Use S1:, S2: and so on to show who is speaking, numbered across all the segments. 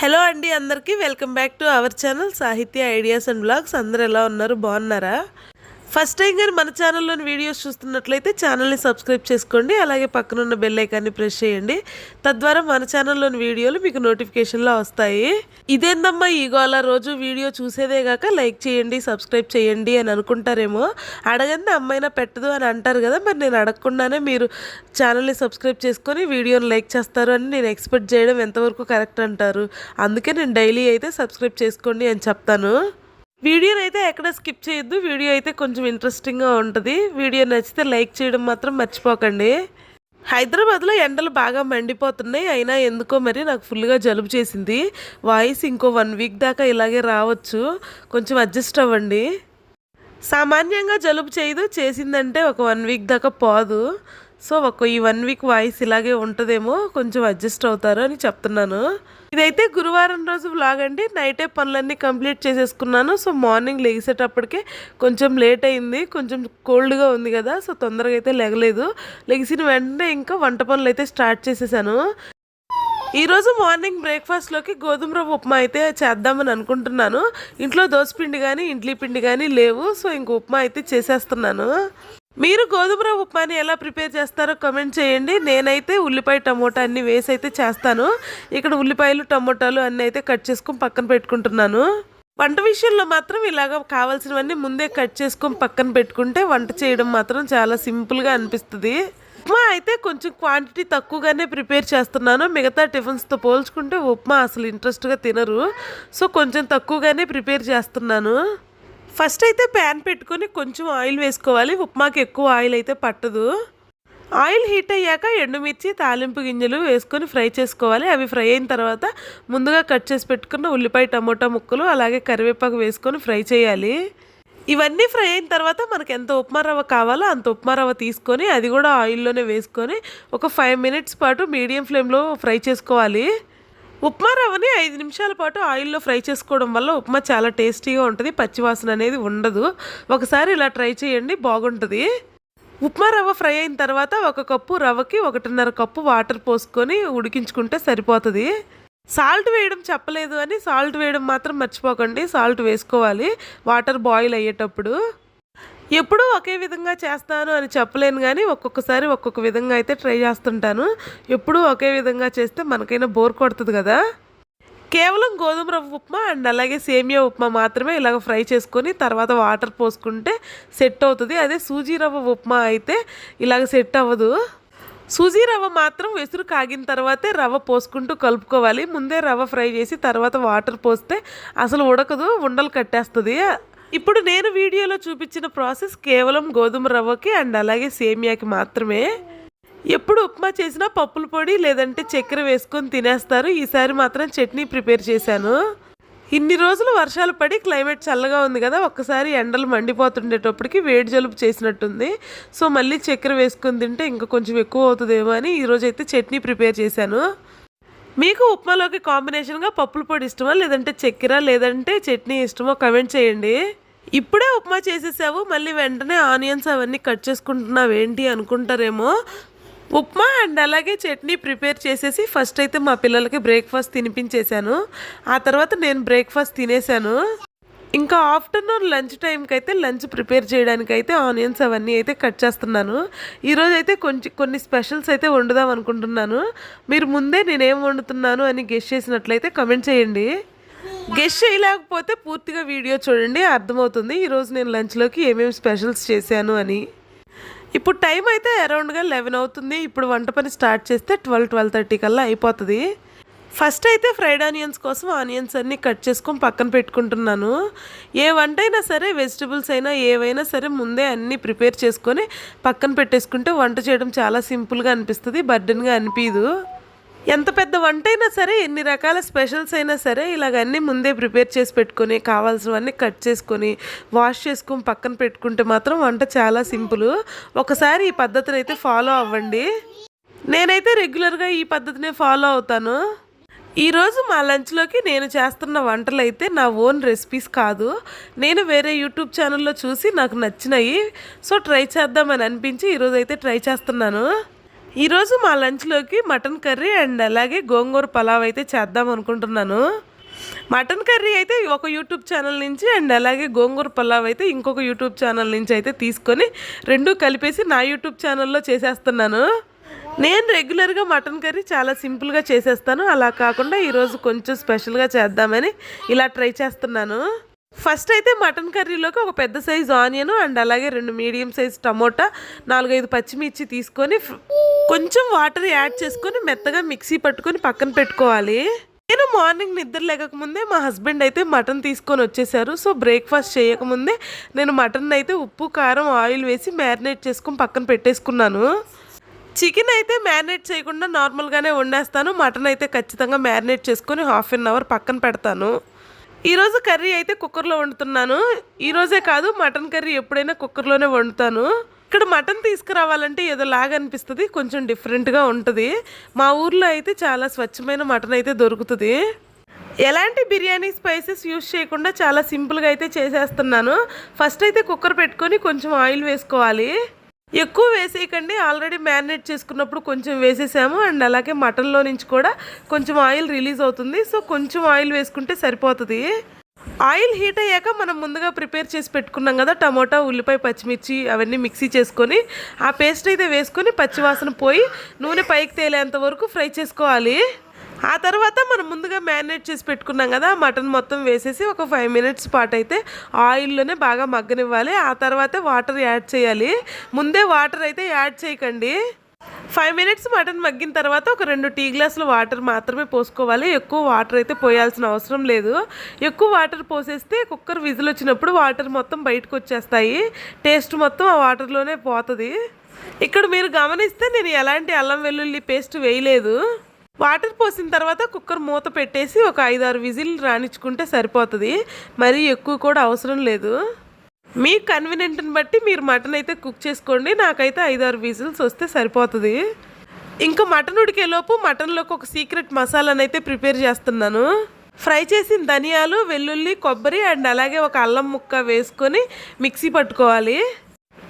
S1: Hello అండి అందరికీ welcome back to our channel Sahithya ideas and blogs. అందరు ఎలా ఉన్నారు? బాగున్నారా? ఫస్ట్ టైం కానీ మన ఛానల్లోని వీడియోస్ చూస్తున్నట్లయితే ఛానల్ని సబ్స్క్రైబ్ చేసుకోండి అలాగే పక్కనున్న బెల్ ఐకాన్ని ప్రెస్ చేయండి. తద్వారా మన ఛానల్లోని వీడియోలు మీకు నోటిఫికేషన్లో వస్తాయి. ఇదేందమ్మా ఈ గోల రోజు వీడియో చూసేదే కాక లైక్ చేయండి సబ్స్క్రైబ్ చేయండి అని అనుకుంటారేమో. అడగంది అమ్మైనా పెట్టదు అని అంటారు కదా మరి నేను అడగకుండానే మీరు ఛానల్ని సబ్స్క్రైబ్ చేసుకొని వీడియోని లైక్ చేస్తారు అని నేను ఎక్స్పెక్ట్ చేయడం ఎంతవరకు కరెక్ట్ అంటారు. అందుకే నేను డైలీ అయితే సబ్స్క్రైబ్ చేసుకోండి అని చెప్తాను. వీడియోని అయితే ఎక్కడ స్కిప్ చేయొద్దు. వీడియో అయితే కొంచెం ఇంట్రెస్టింగ్గా ఉంటుంది. వీడియో నచ్చితే లైక్ చేయడం మాత్రం మర్చిపోకండి. హైదరాబాద్లో ఎండలు బాగా మండిపోతున్నాయి. అయినా ఎందుకో మరి నాకు ఫుల్గా జలుబు చేసింది. వాయిస్ ఇంకో వన్ వీక్ దాకా ఇలాగే రావచ్చు. కొంచెం అడ్జస్ట్ అవ్వండి. సామాన్యంగా జలుబు చేయదు. చేసిందంటే ఒక వన్ వీక్ దాకా పోదు. సో ఒక ఈ వన్ వీక్ వాయిస్ ఇలాగే ఉంటుందేమో కొంచెం అడ్జస్ట్ అవుతారు అని చెప్తున్నాను. ఇదైతే గురువారం రోజు వ్లాగ్ అండి. నైటే పనులన్నీ కంప్లీట్ చేసేసుకున్నాను. సో మార్నింగ్ లెగిసేటప్పటికే కొంచెం లేట్ అయింది. కొంచెం కోల్డ్గా ఉంది కదా సో తొందరగా అయితే లెగలేదు. లెగిసిన వెంటనే ఇంకా వంట పనులు అయితే స్టార్ట్ చేసేసాను. ఈరోజు మార్నింగ్ బ్రేక్ఫాస్ట్లోకి గోధుమ రవ్వ ఉప్మా అయితే చేద్దామని అనుకుంటున్నాను. ఇంట్లో దోసపిండి కానీ ఇడ్లీ పిండి కానీ లేవు. సో ఇంక ఉప్మా అయితే చేసేస్తున్నాను. మీరు గోధుమ రవ్వ ఉప్మాని ఎలా ప్రిపేర్ చేస్తారో కమెంట్ చేయండి. నేనైతే ఉల్లిపాయ టమోటా అన్ని వేసి అయితే చేస్తాను. ఇక్కడ ఉల్లిపాయలు టమోటాలు అన్నీ అయితే కట్ చేసుకుని పక్కన పెట్టుకుంటున్నాను. వంట విషయంలో మాత్రం ఇలాగ కావాల్సినవన్నీ ముందే కట్ చేసుకొని పక్కన పెట్టుకుంటే వంట చేయడం మాత్రం చాలా సింపుల్గా అనిపిస్తుంది. ఉప్మా అయితే కొంచెం క్వాంటిటీ తక్కువగానే ప్రిపేర్ చేస్తున్నాను. మిగతా టిఫిన్స్తో పోల్చుకుంటే ఉప్మా అసలు ఇంట్రెస్ట్గా తినరు. సో కొంచెం తక్కువగానే ప్రిపేర్ చేస్తున్నాను. ఫస్ట్ అయితే ప్యాన్ పెట్టుకొని కొంచెం ఆయిల్ వేసుకోవాలి. ఉప్మాకి ఎక్కువ ఆయిల్ అయితే పట్టదు. ఆయిల్ హీట్ అయ్యాక ఎండుమిర్చి తాలింపు గింజలు వేసుకొని ఫ్రై చేసుకోవాలి. అవి ఫ్రై అయిన తర్వాత ముందుగా కట్ చేసి పెట్టుకున్న ఉల్లిపాయ టమోటా ముక్కలు అలాగే కరివేపాకు వేసుకొని ఫ్రై చేయాలి. ఇవన్నీ ఫ్రై అయిన తర్వాత మనకు ఎంత ఉప్మా రవ్వ కావాలో అంత ఉప్మా రవ్వ తీసుకొని అది కూడా ఆయిల్లోనే వేసుకొని ఒక ఫైవ్ మినిట్స్ పాటు మీడియం ఫ్లేమ్లో ఫ్రై చేసుకోవాలి. ఉప్మా రవ్వని ఐదు నిమిషాల పాటు ఆయిల్లో ఫ్రై చేసుకోవడం వల్ల ఉప్మా చాలా టేస్టీగా ఉంటుంది పచ్చివాసన అనేది ఉండదు. ఒకసారి ఇలా ట్రై చేయండి బాగుంటుంది. ఉప్మా రవ్వ ఫ్రై అయిన తర్వాత ఒక కప్పు రవ్వకి ఒకటిన్నర కప్పు వాటర్ పోసుకొని ఉడికించుకుంటే సరిపోతుంది. సాల్ట్ వేయడం చెప్పలేదు అని సాల్ట్ వేయడం మాత్రం మర్చిపోకండి సాల్ట్ వేసుకోవాలి. వాటర్ బాయిల్ అయ్యేటప్పుడు. ఎప్పుడూ ఒకే విధంగా చేస్తాను అని చెప్పలేను కానీ ఒక్కొక్కసారి ఒక్కొక్క విధంగా అయితే ట్రై చేస్తుంటాను. ఎప్పుడూ ఒకే విధంగా చేస్తే మనకైనా బోర్ కొడుతుంది కదా. కేవలం గోధుమ రవ్వ ఉప్మా అండ్ అలాగే సేమియా ఉప్మా మాత్రమే ఇలాగ ఫ్రై చేసుకొని తర్వాత వాటర్ పోసుకుంటే సెట్ అవుతుంది. అదే సూజీ రవ్వ ఉప్మా అయితే ఇలాగ సెట్ అవ్వదు. సూజీ రవ్వ మాత్రం వెసురు కాగిన తర్వాతే రవ్వ పోసుకుంటూ కలుపుకోవాలి. ముందే రవ్వ ఫ్రై చేసి తర్వాత వాటర్ పోస్తే అసలు ఉడకదు ఉండలు కట్టేస్తుంది. ఇప్పుడు నేను వీడియోలో చూపించిన ప్రాసెస్ కేవలం గోధుమ రవ్వకి అండ్ అలాగే సేమియాకి మాత్రమే. ఎప్పుడు ఉప్మా చేసినా పప్పుల పొడి లేదంటే చక్కెర వేసుకొని తినేస్తారు. ఈసారి మాత్రం చట్నీ ప్రిపేర్ చేశాను. ఇన్ని రోజులు వర్షాలు పడి క్లైమేట్ చల్లగా ఉంది కదా ఒక్కసారి ఎండలు మండిపోతుండేటప్పటికి వేడి జలుబు చేసినట్టుంది. సో మళ్ళీ చక్కెర వేసుకొని తింటే ఇంకా కొంచెం ఎక్కువ అవుతుందేమో అని ఈరోజైతే చట్నీ ప్రిపేర్ చేశాను. మీకు ఉప్మాలోకి కాంబినేషన్గా పప్పుల పొడి ఇష్టమా లేదంటే చక్కెర లేదంటే చట్నీ ఇష్టమో కమెంట్ చేయండి. ఇప్పుడే ఉప్మా చేసేసావు మళ్ళీ వెంటనే ఆనియన్స్ అవన్నీ కట్ చేసుకుంటున్నావు ఏంటి అనుకుంటారేమో. ఉప్మా అండ్ అలాగే చట్నీ ప్రిపేర్ చేసేసి ఫస్ట్ అయితే మా పిల్లలకి బ్రేక్ఫాస్ట్ తినిపించేశాను. ఆ తర్వాత నేను బ్రేక్ఫాస్ట్ తినేసాను ఇంకా ఆఫ్టర్నూన్ లంచ్ టైంకి అయితే లంచ్ ప్రిపేర్ చేయడానికి అయితే ఆనియన్స్ అవన్నీ అయితే కట్ చేస్తున్నాను. ఈరోజు అయితే కొంచెం కొన్ని స్పెషల్స్ అయితే వండుదాం అనుకుంటున్నాను. మీరు ముందే నేనేం వండుతున్నాను అని గెస్ట్ చేసినట్లయితే కమెంట్ చేయండి. గెస్ట్ చేయలేకపోతే పూర్తిగా వీడియో చూడండి అర్థమవుతుంది. ఈరోజు నేను లంచ్లోకి ఏమేమి స్పెషల్స్ చేశాను అని. ఇప్పుడు టైం అయితే అరౌండ్గా లెవెన్ అవుతుంది. ఇప్పుడు వంట పని స్టార్ట్ చేస్తే ట్వెల్వ్ ట్వెల్వ్ థర్టీ కల్లా అయిపోతుంది. ఫస్ట్ అయితే ఫ్రైడ్ ఆనియన్స్ కోసం ఆనియన్స్ అన్నీ కట్ చేసుకొని పక్కన పెట్టుకుంటున్నాను. ఏ వంట అయినా సరే వెజిటబుల్స్ అయినా ఏవైనా సరే ముందే అన్నీ ప్రిపేర్ చేసుకొని పక్కన పెట్టేసుకుంటే వంట చేయడం చాలా సింపుల్గా అనిపిస్తుంది బర్డెన్గా అనిపించదు ఎంత పెద్ద వంట అయినా సరే ఎన్ని రకాల స్పెషల్స్ అయినా సరే ఇలాగ అన్నీ ముందే ప్రిపేర్ చేసి పెట్టుకొని కావాల్సినవన్నీ కట్ చేసుకొని వాష్ చేసుకొని పక్కన పెట్టుకుంటే మాత్రం వంట చాలా సింపుల్. ఒకసారి ఈ పద్ధతిని అయితే ఫాలో అవ్వండి. నేనైతే రెగ్యులర్గా ఈ పద్ధతినే ఫాలో అవుతాను. ఈరోజు మా లంచ్లోకి నేను చేస్తున్న వంటలు అయితే నా ఓన్ రెసిపీస్ కాదు. నేను వేరే యూట్యూబ్ ఛానల్లో చూసి నాకు నచ్చినాయి. సో ట్రై చేద్దామని అనిపించి ఈరోజు అయితే ట్రై చేస్తున్నాను. ఈరోజు మా లంచ్లోకి మటన్ కర్రీ అండ్ అలాగే గోంగూర పలావ్ అయితే చేద్దాం అనుకుంటున్నాను. మటన్ కర్రీ అయితే ఒక యూట్యూబ్ ఛానల్ నుంచి అండ్ అలాగే గోంగూర పల్లావ్ అయితే ఇంకొక యూట్యూబ్ ఛానల్ నుంచి అయితే తీసుకొని రెండు కలిపేసి నా యూట్యూబ్ ఛానల్లో చేసేస్తున్నాను. నేను రెగ్యులర్గా మటన్ కర్రీ చాలా సింపుల్గా చేసేస్తాను. అలా కాకుండా ఈరోజు కొంచెం స్పెషల్గా చేద్దామని ఇలా ట్రై చేస్తున్నాను. ఫస్ట్ అయితే మటన్ కర్రీలోకి ఒక పెద్ద సైజు ఆనియన్ అండ్ అలాగే రెండు మీడియం సైజ్ టమోటా నాలుగైదు పచ్చిమిర్చి తీసుకొని కొంచెం వాటర్ యాడ్ చేసుకొని మెత్తగా మిక్సీ పట్టుకొని పక్కన పెట్టుకోవాలి. నేను మార్నింగ్ నిద్ర లేకముందే మా హస్బెండ్ అయితే మటన్ తీసుకొని వచ్చేసారు. సో బ్రేక్ఫాస్ట్ చేయకముందే నేను మటన్ అయితే ఉప్పు కారం ఆయిల్ వేసి మ్యారినేట్ చేసుకొని పక్కన పెట్టేసుకున్నాను. చికెన్ అయితే మ్యారినేట్ చేయకుండా నార్మల్గానే వండేస్తాను మటన్ అయితే ఖచ్చితంగా మ్యారినేట్ చేసుకొని హాఫ్ అన్ అవర్ పక్కన పెడతాను. ఈరోజు కర్రీ అయితే కుక్కర్లో వండుతున్నాను. ఈరోజే కాదు మటన్ కర్రీ ఎప్పుడైనా కుక్కర్లోనే వండుతాను. ఇక్కడ మటన్ తీసుకురావాలంటే ఏదో లాగా అనిపిస్తుంది కొంచెం డిఫరెంట్గా ఉంటుంది. మా ఊర్లో అయితే చాలా స్వచ్ఛమైన మటన్ అయితే దొరుకుతుంది. ఎలాంటి బిర్యానీ స్పైసెస్ యూస్ చేయకుండా చాలా సింపుల్గా అయితే చేసేస్తున్నాను. ఫస్ట్ అయితే కుక్కర్ పెట్టుకొని కొంచెం ఆయిల్ వేసుకోవాలి. ఎక్కువ వేసేయకండి. ఆల్రెడీ మ్యారినేట్ చేసుకున్నప్పుడు కొంచెం వేసేసాము. అండ్ అలాగే మటన్లో నుంచి కూడా కొంచెం ఆయిల్ రిలీజ్ అవుతుంది. సో కొంచెం ఆయిల్ వేసుకుంటే సరిపోతుంది. ఆయిల్ హీట్ అయ్యాక మనం ముందుగా ప్రిపేర్ చేసి పెట్టుకున్నాం కదా టమోటా ఉల్లిపాయ పచ్చిమిర్చి అవన్నీ మిక్సీ చేసుకొని ఆ పేస్ట్ అయితే వేసుకొని పచ్చివాసన పోయి నూనె పైకి తేలేంత వరకు ఫ్రై చేసుకోవాలి. ఆ తర్వాత మనం ముందుగా మ్యారినేట్ చేసి పెట్టుకున్నాం కదా మటన్ మొత్తం వేసేసి ఒక ఫైవ్ మినిట్స్ పాటు అయితే ఆయిల్లోనే బాగా మగ్గనివ్వాలి. ఆ తర్వాత వాటర్ యాడ్ చేయాలి. ముందే వాటర్ అయితే యాడ్ చేయకండి. ఫైవ్ మినిట్స్ మటన్ మగ్గిన తర్వాత ఒక రెండు టీ గ్లాసులు వాటర్ మాత్రమే పోసుకోవాలి. ఎక్కువ వాటర్ అయితే పోయాల్సిన అవసరం లేదు. ఎక్కువ వాటర్ పోసేస్తే కుక్కర్ విజిల్ వచ్చినప్పుడు వాటర్ మొత్తం బయటకు వచ్చేస్తాయి. టేస్ట్ మొత్తం ఆ వాటర్లోనే పోతుంది. ఇక్కడ మీరు గమనిస్తే నేను ఎలాంటి అల్లం వెల్లుల్లి పేస్ట్ వేయలేదు. వాటర్ పోసిన తర్వాత కుక్కర్ మూత పెట్టేసి ఒక ఐదారు విజిల్ రాణించుకుంటే సరిపోతుంది. మరీ ఎక్కువ కూడా అవసరం లేదు. మీ కన్వీనియంట్ని బట్టి మీరు మటన్ అయితే కుక్ చేసుకోండి. నాకైతే ఐదారు విజిల్స్ వస్తే సరిపోతుంది. ఇంకా మటన్ ఉడికేలోపు మటన్లోకి ఒక సీక్రెట్ మసాలానైతే అయితే ప్రిపేర్ చేస్తున్నాను. ఫ్రై చేసిన ధనియాలు వెల్లుల్లి కొబ్బరి అండ్ అలాగే ఒక అల్లం ముక్క వేసుకొని మిక్సీ పట్టుకోవాలి.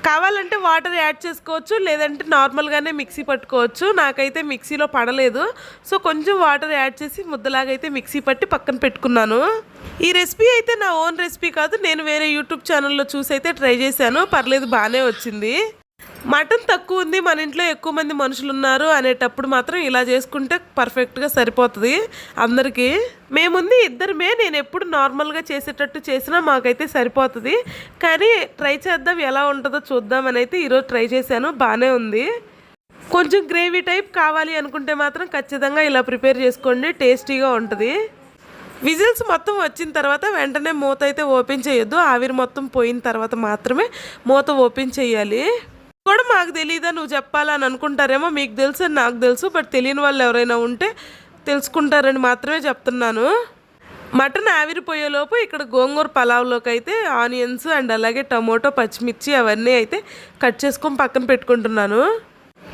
S1: కావాలంటే వాటర్ యాడ్ చేసుకోవచ్చు లేదంటే నార్మల్గానే మిక్సీ పట్టుకోవచ్చు. నాకైతే మిక్సీలో పడలేదు. సో కొంచెం వాటర్ యాడ్ చేసి ముద్దలాగైతే మిక్సీ పట్టి పక్కన పెట్టుకున్నాను. ఈ రెసిపీ అయితే నా ఓన్ రెసిపీ కాదు నేను వేరే యూట్యూబ్ ఛానల్లో చూసి అయితే ట్రై చేశాను. పర్లేదు బాగానే వచ్చింది. మటన్ తక్కువ ఉంది మన ఇంట్లో ఎక్కువ మంది మనుషులు ఉన్నారు అనేటప్పుడు మాత్రం ఇలా చేసుకుంటే పర్ఫెక్ట్గా సరిపోతుంది. అందరికీ మేముంది ఇద్దరమే నేను ఎప్పుడు నార్మల్గా చేసేటట్టు చేసినా మాకైతే సరిపోతుంది. కానీ ట్రై చేద్దాం ఎలా ఉంటుందో చూద్దామని అయితే ఈరోజు ట్రై చేశాను బాగానే ఉంది. కొంచెం గ్రేవీ టైప్ కావాలి అనుకుంటే మాత్రం ఖచ్చితంగా ఇలా ప్రిపేర్ చేసుకోండి టేస్టీగా ఉంటుంది. విజిల్స్ మొత్తం వచ్చిన తర్వాత వెంటనే మూత అయితే ఓపెన్ చేయొద్దు ఆవిరి మొత్తం పోయిన తర్వాత మాత్రమే మూత ఓపెన్ చేయాలి. కూడా మాకు తెలియదా నువ్వు చెప్పాలని అనుకుంటారేమో మీకు తెలుసు అని నాకు తెలుసు బట్ తెలియని వాళ్ళు ఎవరైనా ఉంటే తెలుసుకుంటారని మాత్రమే చెప్తున్నాను. మటన్ ఆవిరిపోయేలోపు ఇక్కడ గోంగూర పలావ్లోకి అయితే ఆనియన్స్ అండ్ అలాగే టమోటో పచ్చిమిర్చి అవన్నీ అయితే కట్ చేసుకొని పక్కన పెట్టుకుంటున్నాను.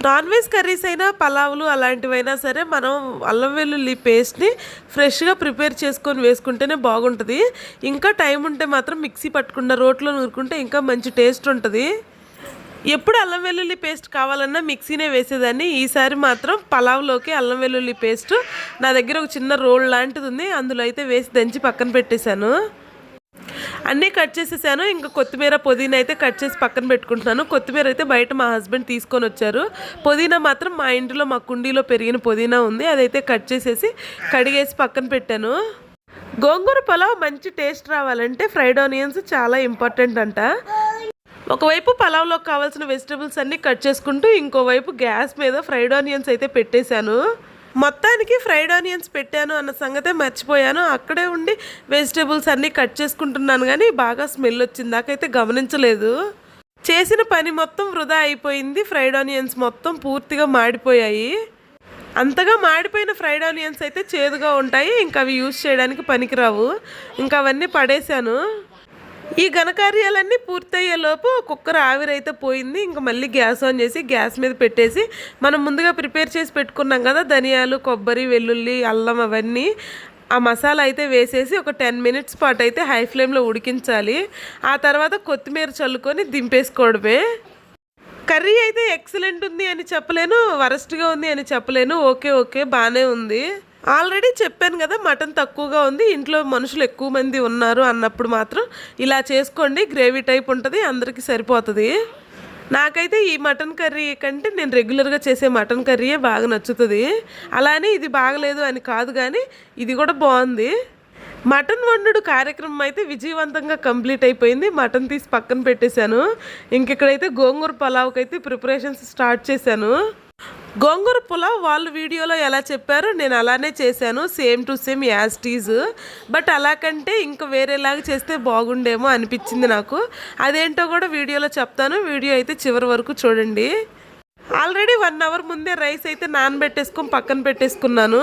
S1: నాన్ వెజ్ కర్రీస్ అయినా పలావులు అలాంటివైనా సరే మనం అల్లం వెల్లుల్లి పేస్ట్ని ఫ్రెష్గా ప్రిపేర్ చేసుకొని వేసుకుంటేనే బాగుంటుంది. ఇంకా టైం ఉంటే మాత్రం మిక్సీ పట్టకుండా రోట్లో నూరుకుంటే ఇంకా మంచి టేస్ట్ ఉంటుంది. ఎప్పుడు అల్లం వెల్లుల్లి పేస్ట్ కావాలన్నా మిక్సీనే వేసేదాన్ని. ఈసారి మాత్రం పలావ్లోకి అల్లం వెల్లుల్లి పేస్ట్. నా దగ్గర ఒక చిన్న రోల్ లాంటిది ఉంది. అందులో అయితే వేసి దంచి పక్కన పెట్టేశాను. అన్నీ కట్ చేసేసాను. ఇంకా కొత్తిమీర పుదీనా అయితే కట్ చేసి పక్కన పెట్టుకుంటున్నాను. కొత్తిమీర అయితే బయట మా హస్బెండ్ తీసుకొని వచ్చారు. పుదీనా మాత్రం మా ఇంటిలో మా కుండీలో పెరిగిన పుదీనా ఉంది. అదైతే కట్ చేసేసి కడిగేసి పక్కన పెట్టాను. గోంగూర పలావ్ మంచి టేస్ట్ రావాలంటే ఫ్రైడ్ ఆనియన్స్ చాలా ఇంపార్టెంట్ అంట. ఒకవైపు పలావ్లో కావాల్సిన వెజిటబుల్స్ అన్నీ కట్ చేసుకుంటూ ఇంకోవైపు గ్యాస్ మీద ఫ్రైడ్ ఆనియన్స్ అయితే పెట్టేశాను. మొత్తానికి ఫ్రైడ్ ఆనియన్స్ పెట్టాను అన్న సంగతే మర్చిపోయాను. అక్కడే ఉండి వెజిటబుల్స్ అన్నీ కట్ చేసుకుంటున్నాను కానీ బాగా స్మెల్ వచ్చింది. దాకైతే గమనించలేదు. చేసిన పని మొత్తం వృధా అయిపోయింది. ఫ్రైడ్ ఆనియన్స్ మొత్తం పూర్తిగా మాడిపోయాయి. అంతగా మాడిపోయిన ఫ్రైడ్ ఆనియన్స్ అయితే చేదుగా ఉంటాయి. ఇంకా అవి యూజ్ చేయడానికి పనికిరావు. ఇంకా అవన్నీ పడేశాను. ఈ ఘనకార్యాలన్నీ పూర్తయ్యేలోపు కుక్కర్ ఆవిరైతే పోయింది. ఇంకా మళ్ళీ గ్యాస్ ఆన్ చేసి గ్యాస్ మీద పెట్టేసి మనం ముందుగా ప్రిపేర్ చేసి పెట్టుకున్నాం కదా ధనియాలు కొబ్బరి వెల్లుల్లి అల్లం అవన్నీ. ఆ మసాలా అయితే వేసేసి ఒక టెన్ మినిట్స్ పాటు అయితే హై ఫ్లేమ్లో ఉడికించాలి. ఆ తర్వాత కొత్తిమీర చల్లుకొని దింపేసుకోవడమే. కర్రీ అయితే ఎక్సలెంట్ ఉంది అని చెప్పలేను వరస్ట్గా ఉంది అని చెప్పలేను. ఓకే ఓకే బాగానే ఉంది. ఆల్రెడీ చెప్పాను కదా మటన్ తక్కువగా ఉంది ఇంట్లో మనుషులు ఎక్కువ మంది ఉన్నారు అన్నప్పుడు మాత్రం ఇలా చేసుకోండి గ్రేవీ టైప్ ఉంటుంది అందరికీ సరిపోతుంది. నాకైతే ఈ మటన్ కర్రీ కంటే నేను రెగ్యులర్గా చేసే మటన్ కర్రీయే బాగా నచ్చుతుంది. అలానే ఇది బాగలేదు అని కాదు కానీ ఇది కూడా బాగుంది. మటన్ వండుడు కార్యక్రమం అయితే విజయవంతంగా కంప్లీట్ అయిపోయింది మటన్ తీసి పక్కన పెట్టేశాను. ఇంకెక్కడైతే గోంగూర పలావ్కి అయితే ప్రిపరేషన్స్ స్టార్ట్ చేశాను. గోంగూర పులావ్ వాళ్ళు వీడియోలో ఎలా చెప్పారో నేను అలానే చేశాను సేమ్ టు సేమ్ యాజ్ టీజ్ బట్ అలా కంటే ఇంకా వేరేలాగా చేస్తే బాగుండేమో అనిపించింది నాకు. అదేంటో కూడా వీడియోలో చెప్తాను వీడియో అయితే చివరి వరకు చూడండి. ఆల్రెడీ వన్ అవర్ ముందే రైస్ అయితే నానబెట్టేసుకొని పక్కన పెట్టేసుకున్నాను.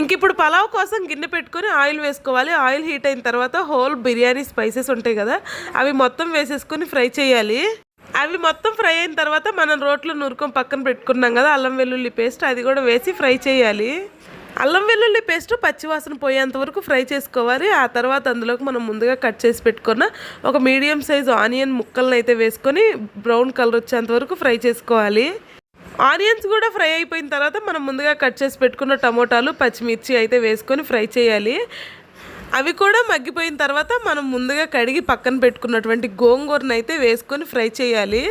S1: ఇంక ఇప్పుడు పలావ్ కోసం గిన్నె పెట్టుకొని ఆయిల్ వేసుకోవాలి. ఆయిల్ హీట్ అయిన తర్వాత హోల్ బిర్యానీ స్పైసెస్ ఉంటాయి కదా అవి మొత్తం వేసేసుకొని ఫ్రై చేయాలి. అవి మొత్తం ఫ్రై అయిన తర్వాత మనం రోట్లో నూరుకొని పక్కన పెట్టుకున్నాం కదా అల్లం వెల్లుల్లి పేస్ట్ అది కూడా వేసి ఫ్రై చేయాలి. అల్లం వెల్లుల్లి పేస్ట్ పచ్చివాసన పోయేంత వరకు ఫ్రై చేసుకోవాలి. ఆ తర్వాత అందులోకి మనం ముందుగా కట్ చేసి పెట్టుకున్న ఒక మీడియం సైజ్ ఆనియన్ ముక్కలను అయితే వేసుకొని బ్రౌన్ కలర్ వచ్చేంత వరకు ఫ్రై చేసుకోవాలి. ఆనియన్స్ కూడా ఫ్రై అయిపోయిన తర్వాత మనం ముందుగా కట్ చేసి పెట్టుకున్న టమోటాలు పచ్చిమిర్చి అయితే వేసుకొని ఫ్రై చేయాలి. అవి కూడా మగ్గిపోయిన తర్వాత మనం ముందుగా కడిగి పక్కన పెట్టుకున్నటువంటి గోంగూరను అయితే వేసుకొని ఫ్రై చేయాలి.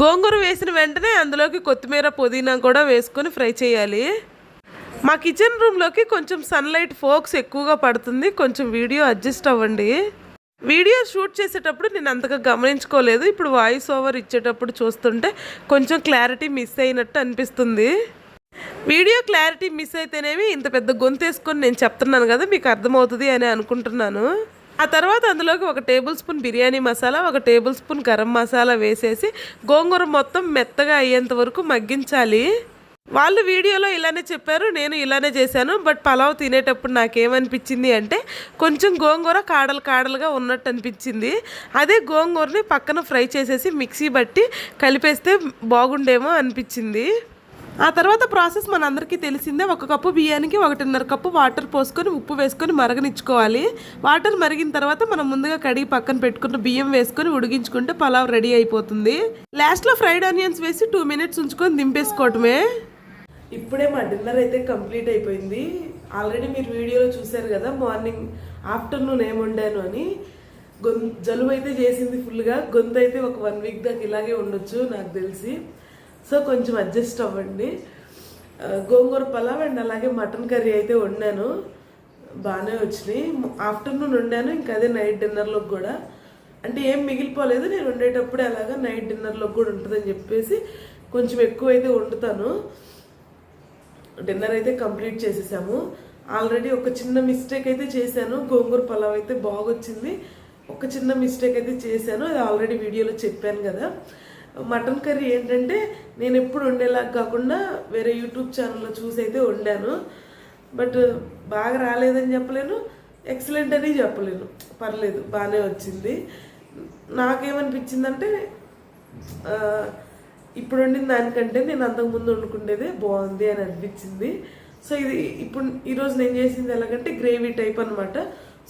S1: గోంగూర వేసిన వెంటనే అందులోకి కొత్తిమీర పుదీనా కూడా వేసుకొని ఫ్రై చేయాలి. మా కిచెన్ రూమ్లోకి కొంచెం సన్లైట్ ఫోక్స్ ఎక్కువగా పడుతుంది. కొంచెం వీడియో అడ్జస్ట్ అవ్వండి. వీడియో షూట్ చేసేటప్పుడు నేను అంతగా గమనించుకోలేదు. ఇప్పుడు వాయిస్ ఓవర్ ఇచ్చేటప్పుడు చూస్తుంటే కొంచెం క్లారిటీ మిస్ అయినట్టు అనిపిస్తుంది. వీడియో క్లారిటీ మిస్ అయితేనేమి ఇంత పెద్ద గొంతేసుకొని నేను చెప్తున్నాను కదా మీకు అర్థమవుతుంది అని అనుకుంటున్నాను. ఆ తర్వాత అందులోకి ఒక టేబుల్ స్పూన్ బిర్యానీ మసాలా ఒక టేబుల్ స్పూన్ గరం మసాలా వేసేసి గోంగూర మొత్తం మెత్తగా అయ్యేంత వరకు మగ్గించాలి. వాళ్ళు వీడియోలో ఇలానే చెప్పారు నేను ఇలానే చేశాను బట్ పలావ్ తినేటప్పుడు నాకేమనిపించింది అంటే కొంచెం గోంగూర కాడలు కాడలుగా ఉన్నట్టు అనిపించింది. అదే గోంగూరని పక్కన ఫ్రై చేసేసి మిక్సీ బట్టి కలిపేస్తే బాగుండేమో అనిపించింది. ఆ తర్వాత ప్రాసెస్ మనందరికీ తెలిసిందే. ఒక కప్పు బియ్యానికి ఒకటిన్నర కప్పు వాటర్ పోసుకొని ఉప్పు వేసుకొని మరగనిచ్చుకోవాలి. వాటర్ మరిగిన తర్వాత మనం ముందుగా కడిగి పక్కన పెట్టుకున్న బియ్యం వేసుకొని ఉడిగించుకుంటే పలావ్ రెడీ అయిపోతుంది. లాస్ట్లో ఫ్రైడ్ ఆనియన్స్ వేసి టూ మినిట్స్ ఉంచుకొని దింపేసుకోవటమే. ఇప్పుడే మా డిన్నర్ అయితే కంప్లీట్ అయిపోయింది. ఆల్రెడీ మీరు వీడియోలో చూశారు కదా మార్నింగ్ ఆఫ్టర్నూన్ ఏం వండాను అని. గొం జలుబు అయితే చేసింది ఫుల్గా. గొంతు అయితే ఒక వన్ వీక్ దాకా ఇలాగే ఉండొచ్చు నాకు తెలిసి. సో కొంచెం అడ్జస్ట్ అవ్వండి. గోంగూర పలావ్ అండ్ అలాగే మటన్ కర్రీ అయితే వండాను. బాగానే వచ్చినాయి. ఆఫ్టర్నూన్ వండాను ఇంకా అదే నైట్ డిన్నర్లోకి కూడా. అంటే ఏం మిగిలిపోలేదు. నేను వండేటప్పుడు అలాగా నైట్ డిన్నర్లోకి కూడా ఉంటుందని చెప్పేసి కొంచెం ఎక్కువ అయితే వండుతాను. డిన్నర్ అయితే కంప్లీట్ చేసేసాము. ఆల్రెడీ ఒక చిన్న మిస్టేక్ అయితే చేశాను. గోంగూర పలావ్ అయితే బాగొచ్చింది. ఒక చిన్న మిస్టేక్ అయితే చేశాను. అది ఆల్రెడీ వీడియోలో చెప్పాను కదా. మటన్ కర్రీ ఏంటంటే నేను ఎప్పుడు వండేలాగా కాకుండా వేరే యూట్యూబ్ ఛానల్లో చూసి అయితే వండాను. బట్ బాగా రాలేదని చెప్పలేను ఎక్సలెంట్ అని చెప్పలేను. పర్లేదు బాగానే వచ్చింది. నాకేమనిపించిందంటే ఇప్పుడు వండిన దానికంటే నేను అంతకుముందు వండుకుండేదే బాగుంది అని అనిపించింది. సో ఇది ఇప్పుడు ఈరోజు నేను చేసింది ఎలాగంటే గ్రేవీ టైప్ అనమాట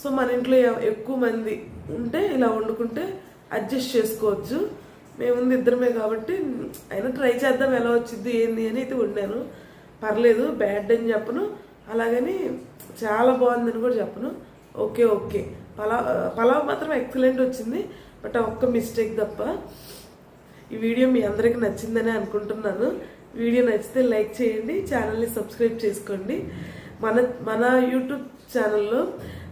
S1: సో మన ఇంట్లో ఎక్కువ మంది ఉంటే ఇలా వండుకుంటే అడ్జస్ట్ చేసుకోవచ్చు. మేముంది ఇద్దరమే కాబట్టి అయినా ట్రై చేద్దాం ఎలా వచ్చింది ఏంది అని అయితే వండాను పర్లేదు బ్యాడ్ అని చెప్పను. అలాగని చాలా బాగుందని కూడా చెప్పను. Okay okay. పలావ్ పలావ్ మాత్రం ఎక్సలెంట్ వచ్చింది. బట్ ఒక్క మిస్టేక్ తప్ప ఈ వీడియో మీ అందరికీ నచ్చిందని అనుకుంటున్నాను. వీడియో నచ్చితే లైక్ చేయండి ఛానల్ని సబ్స్క్రైబ్ చేసుకోండి. మన మన యూట్యూబ్ ఛానల్లో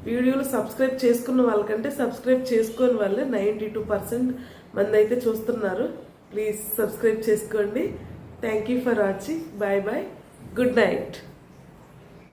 S1: వీడియోలు సబ్స్క్రైబ్ చేసుకున్న వాళ్ళకంటే సబ్స్క్రైబ్ చేసుకోని వాళ్ళే నైంటీ టూ పర్సెంట్ మంది అయితే చూస్తున్నారు. ప్లీజ్ సబ్స్క్రైబ్ చేసుకోండి. Thank you for watching bye bye good night